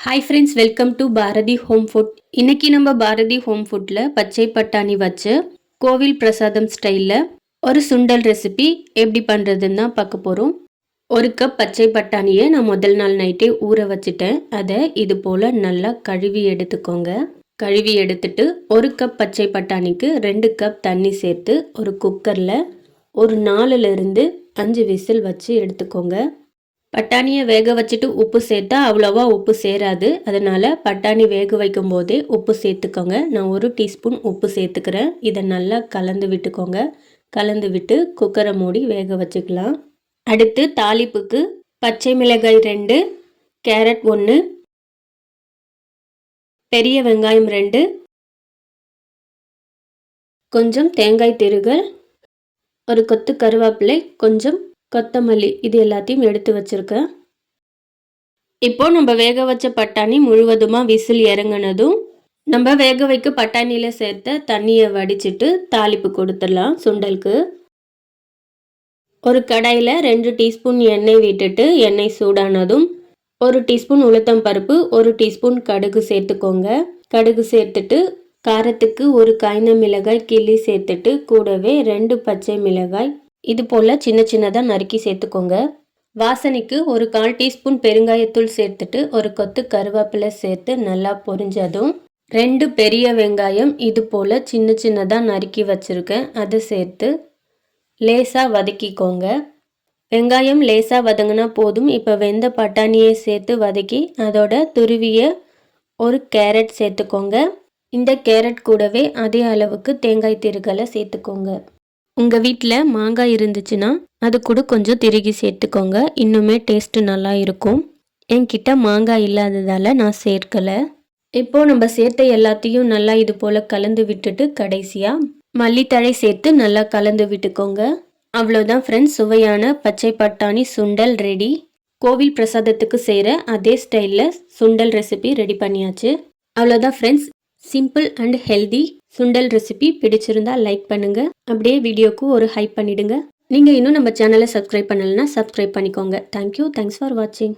Hi friends welcome to Bharathi home food இன்னைக்கு நம்ம Bharathi home ஃபுட்டில் பச்சை பட்டாணி வச்சு கோவில் பிரசாதம் ஸ்டைலில் ஒரு சுண்டல் ரெசிபி எப்படி பண்ணுறதுன்னு தான் பார்க்க போகிறோம் ஒரு கப் பச்சை பட்டாணியை நான் முதல் நாள் நைட்டே ஊற வச்சுட்டேன். அதை இது போல் நல்லா கழுவி எடுத்துக்கோங்க. கழுவி எடுத்துட்டு ஒரு கப் பச்சை பட்டாணிக்கு ரெண்டு கப் தண்ணி சேர்த்து ஒரு குக்கரில் ஒரு நாலுலேருந்து அஞ்சு விசில் வச்சு எடுத்துக்கோங்க. பட்டாணியை வேக வச்சுட்டு உப்பு சேர்த்தா அவ்வளோவா உப்பு சேராது. அதனால் பட்டாணி வேக வைக்கும் போதே உப்பு சேர்த்துக்கோங்க. நான் ஒரு டீஸ்பூன் உப்பு சேர்த்துக்கிறேன். இதை நல்லா கலந்து விட்டுக்கோங்க. கலந்து விட்டு குக்கரை மூடி வேக வச்சுக்கலாம். அடுத்து தாளிப்புக்கு பச்சை மிளகாய் ரெண்டு கேரட் ஒன்று பெரிய வெங்காயம் ரெண்டு கொஞ்சம் தேங்காய் திருகல் ஒரு கொத்து கருவேப்பிலை கொஞ்சம் கொத்தமல்லி இது எல்லாத்தையும் எடுத்து வச்சுருக்கேன். இப்போ நம்ம வேக வச்ச பட்டாணி முழுவதுமாக விசில் இறங்கினதும் நம்ம வேக வைக்க பட்டாணியில் சேர்த்த தண்ணியை வடிச்சிட்டு தாளிப்பு கொடுத்துடலாம் சுண்டலுக்கு. ஒரு கடாயில் ரெண்டு டீஸ்பூன் எண்ணெய் விட்டுட்டு எண்ணெய் சூடானதும் ஒரு டீஸ்பூன் உளுத்தம் பருப்பு ஒரு டீஸ்பூன் கடுகு சேர்த்துக்கோங்க. கடுகு சேர்த்துட்டு காரத்துக்கு ஒரு காய்ந்த மிளகாய் கிள்ளி சேர்த்துட்டு கூடவே ரெண்டு பச்சை மிளகாய் இது போல் சின்ன சின்னதாக நறுக்கி சேர்த்துக்கோங்க. வாசனைக்கு ஒரு கால் டீஸ்பூன் பெருங்காயத்தூள் சேர்த்துட்டு ஒரு கொத்து கருவேப்பிலை சேர்த்து நல்லா பொரிஞ்சதும் ரெண்டு பெரிய வெங்காயம் இது போல் சின்ன சின்னதாக நறுக்கி வச்சுருக்கேன். அதை சேர்த்து லேசாக வதக்கிக்கோங்க. வெங்காயம் லேசாக வதங்கினா போதும். இப்போ வெந்த பட்டாணியை சேர்த்து வதக்கி அதோட துருவிய ஒரு கேரட் சேர்த்துக்கோங்க. இந்த கேரட் கூடவே அதே அளவுக்கு தேங்காய் திருகலை சேர்த்துக்கோங்க. உங்கள் வீட்டில் மாங்காய் இருந்துச்சுன்னா அது கூட கொஞ்சம் திருகி சேர்த்துக்கோங்க. இன்னுமே டேஸ்ட்டு நல்லா இருக்கும். என்கிட்ட மாங்காய் இல்லாததால் நான் சேர்க்கலை. இப்போது நம்ம சேர்த்த எல்லாத்தையும் நல்லா இது போல் கலந்து விட்டுட்டு கடைசியாக மல்லித்தழை சேர்த்து நல்லா கலந்து விட்டுக்கோங்க. அவ்வளோதான் ஃப்ரெண்ட்ஸ் சுவையான பச்சை பட்டாணி சுண்டல் ரெடி கோவில் பிரசாதத்துக்கு செய்கிற அதே ஸ்டைலில் சுண்டல் ரெசிபி ரெடி பண்ணியாச்சு. அவ்வளோதான் friends simple and healthy sundal recipe பிடிச்சிருந்தா லைக் பண்ணுங்க. அப்படியே வீடியோக்கு ஒரு ஹைப் பண்ணிடுங்க. நீங்கள் இன்னும் நம்ம சேனலை சப்ஸ்கிரைப் பண்ணலைன்னா சப்ஸ்கிரைப் பண்ணிக்கோங்க. தேங்க்யூ தேங்க்ஸ் ஃபார் வாட்சிங்